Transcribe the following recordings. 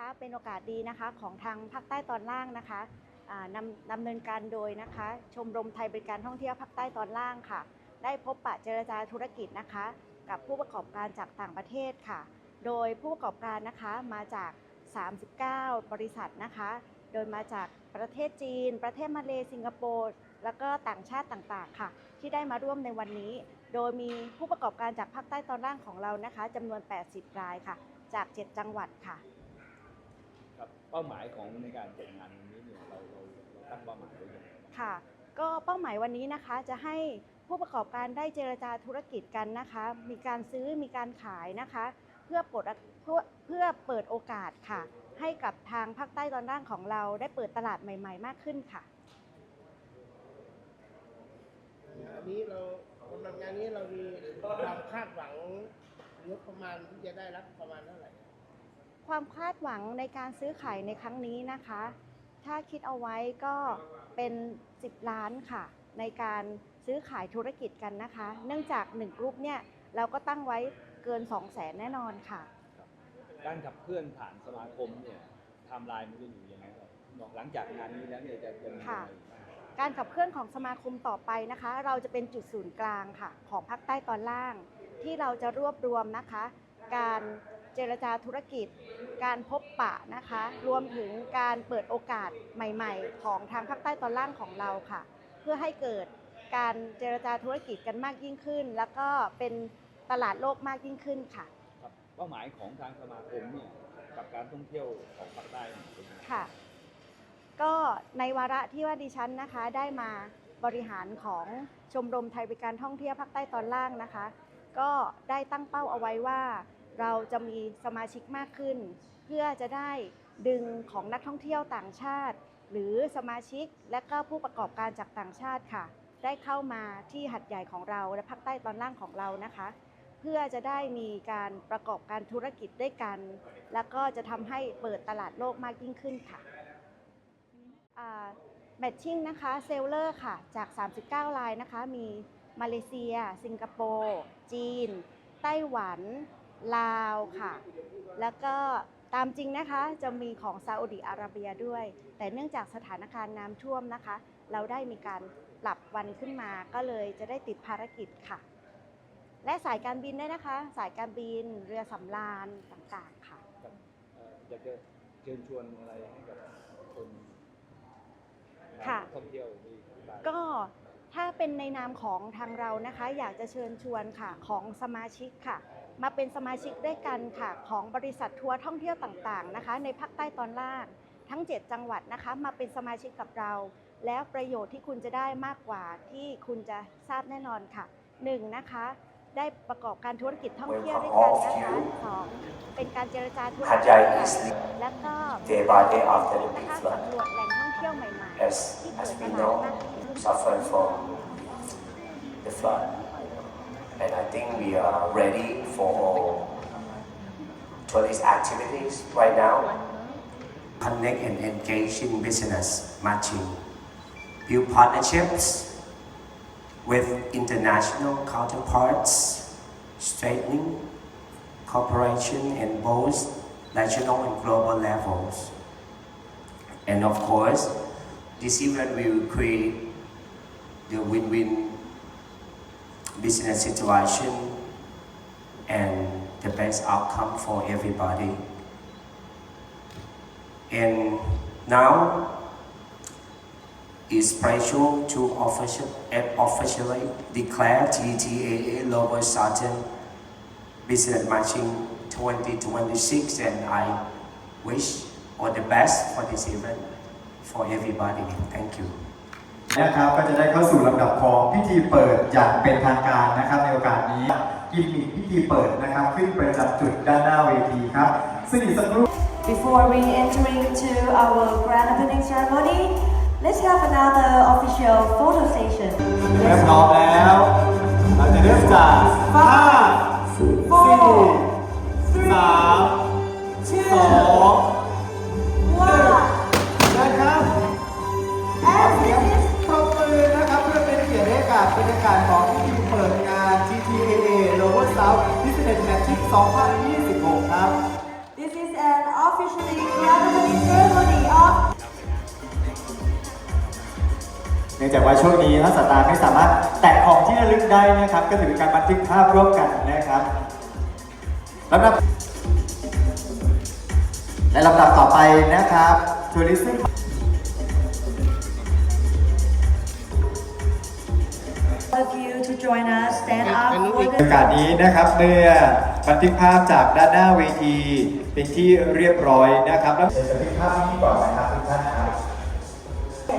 นะคะเป็นโอกาสดีนะคะของทางภาคใต้ตอนล่างนะคะนำดำเนินการโดยนะคะ ชมรมไทยบริการท่องเที่ยวภาคใต้ตอนล่างค่ะ ได้พบปะเจรจาธุรกิจนะคะ กับผู้ประกอบการจากต่างประเทศค่ะ โดยผู้ประกอบการนะคะมาจาก 39 บริษัทนะคะ โดยมาจากประเทศจีน ประเทศมาเลสิงคโปร์แล้วก็ต่างชาติต่างๆค่ะ ที่ได้มาร่วมในวันนี้ โดยมีผู้ประกอบการจากภาคใต้ตอนล่างของเรานะคะจำนวน 80 รายค่ะ จาก 7 จังหวัดค่ะ เป้าหมายของในการจัดงานวันนี้เนี่ยเราเราเราตั้งเป้าหมายไว้ยังไงบ้างค่ะ ก็เป้าหมายวันนี้นะคะจะให้ผู้ประกอบการได้เจรจาธุรกิจกันนะคะ มีการซื้อมีการขายนะคะ เพื่อปลดเพื่อเพื่อเปิดโอกาสค่ะ ให้กับทางภาคใต้ตอนล่างของเราได้เปิดตลาดใหม่ ๆ มากขึ้นค่ะ อันนี้เราสำหรับงานนี้เรามีความคาดหวังงบประมาณที่จะได้รับประมาณเท่าไหร่ ความคาดหวังในการซื้อขายในครั้งนี้นะคะ ถ้าคิดเอาไว้ก็เป็น 10 ล้านค่ะ ในการซื้อขายธุรกิจกันนะคะ เนื่องจาก1กรุ๊ปเนี่ยเราก็ตั้งไว้เกิน 2 0 0แสนแน่นอนค่ะ การขับเคลื่อนผ่านสมาคมเนี่ยไทม์ไลน์มันจะอยู่ยังไงครับหลังจากงานนี้แล้วเนี่ยจะจะมีอะไรอีกบ้างการขับเคลื่อนของสมาคมต่อไปนะคะ เราจะเป็นจุดศูนย์กลางค่ะ ของภาคใต้ตอนล่าง ที่เราจะรวบรวมนะคะ การ เจรจาธุรกิจ การพบปะนะคะ รวมถึงการเปิดโอกาสใหม่ ๆ ของทางภาคใต้ตอนล่างของเราค่ะ เพื่อให้เกิดการเจรจาธุรกิจกันมากยิ่งขึ้น แล้วก็เป็นตลาดโลกมากยิ่งขึ้นค่ะ ครับเป้าหมายของทางสมาคมเนี่ยกับการท่องเที่ยวของภาคใต้เนี่ยเป็นยังไงค่ะ ก็ในวาระที่ว่าดิฉันนะคะได้มาบริหารของชมรมไทยบริการท่องเที่ยวภาคใต้ตอนล่างนะคะ ก็ได้ตั้งเป้าเอาไว้ว่า เราจะมีสมาชิกมากขึ้น เพื่อจะได้ดึงของนักท่องเที่ยวต่างชาติ หรือสมาชิกและก็ผู้ประกอบการจากต่างชาติค่ะ ได้เข้ามาที่หัดใหญ่ของเราและภาคใต้ตอนล่างของเรานะคะ เพื่อจะได้มีการประกอบการธุรกิจด้วยกัน แล้วก็จะทำให้เปิดตลาดโลกมากยิ่งขึ้นค่ะแมทชิ่งนะคะเซลเลอร์ค่ะจาก 39รายนะคะ มีมาเลเซีย สิงคโปร์ จีน ไต้หวัน ลาวค่ะ แล้วก็ตามจริงนะคะจะมีของซาอุดิอาระเบียด้วย แต่เนื่องจากสถานการณ์น้ำท่วมนะคะ เราได้มีการปรับวันขึ้นมาก็เลยจะได้ติดภารกิจค่ะ และสายการบินด้วยนะคะ สายการบินเรือสำราญต่างๆค่ะครับเอ่ออยากจะเชิญชวนอะไรให้กับคนค่ะ ท่องเที่ยวที่ภาคใต้ก็ ถ้าเป็นในนามของทางเรานะคะ อยากจะเชิญชวนค่ะของสมาชิกค่ะ มาเป็นสมาชิกด้วยกันค่ะ ของบริษัททัวร์ท่องเที่ยวต่างๆนะคะ ในภาคใต้ตอนล่างทั้ง 7 จังหวัดนะคะ มาเป็นสมาชิกกับเรา แล้วประโยชน์ที่คุณจะได้มากกว่าที่คุณจะทราบแน่นอนค่ะ 1. นะคะได้ประกอบการธุรกิจท่องเที่ยวด้วยกันนะคะสองเป็นการเจรจาธุรกิจ Hajjai ค่ะ is และก็ day by day after the นะ big คะ flood. สำรวจแหล่งท่องเที่ยวใหม่ๆ As, ที่เปิ as ดต we ลาด know, มากขึ้น suffered from the flood. And I think we are ready for all tourist activities right now. Connect and engage in business matching. Build partnerships with international counterparts, strengthening cooperation in both national and global levels. And of course, this event will create the win-win business situation and the best outcome for everybody. And now it's special to official, and eh, officially declare TTAA Lower Southern Business Matching 2026 and I wish all the best for this event for everybody. Thank you. นะครับก็จะได้เข้าสู่ลำดับของพิธีเปิดอย่างเป็นทางการนะครับในโอกาสนี้กิมมีพิธีเปิดนะครับขึ้นประจำจุดด้านหน้าเวทีครับซึ่งอีกสักครู่ Before we entering to our grand opening ceremony let's have another official photo station เริ่มร้อมแล้ว เราจะเริ่มจาก5 4 3 2026 ครับ This is an officially groundbreaking ceremony of เนื่องจากว่าช่วงนี้นักสตาร์ไม่สามารถแตะของที่ระลึกได้นะครับ ก็ถือเป็นการบันทึกภาพร่วมกันนะครับลำดับและลำดับต่อไปนะครับทัวริซึมอากาสนี้นะครับเมื่อ บันทึกภาพจากด้านหน้าเวที เป็นที่เรียบร้อยนะครับแล้วจะบันทึกภาพที่ก่อนนะครับทุกท่านครับ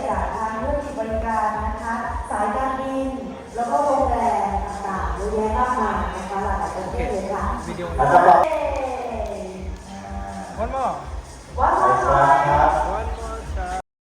จากทางธุรกิจบริการนะคะ สายการบิน แล้วก็โรงแรมต่างๆเยอะแยะมากมายนะคะหลายประเทศเลยค่ะวิดีโอวันมอวันมอครับ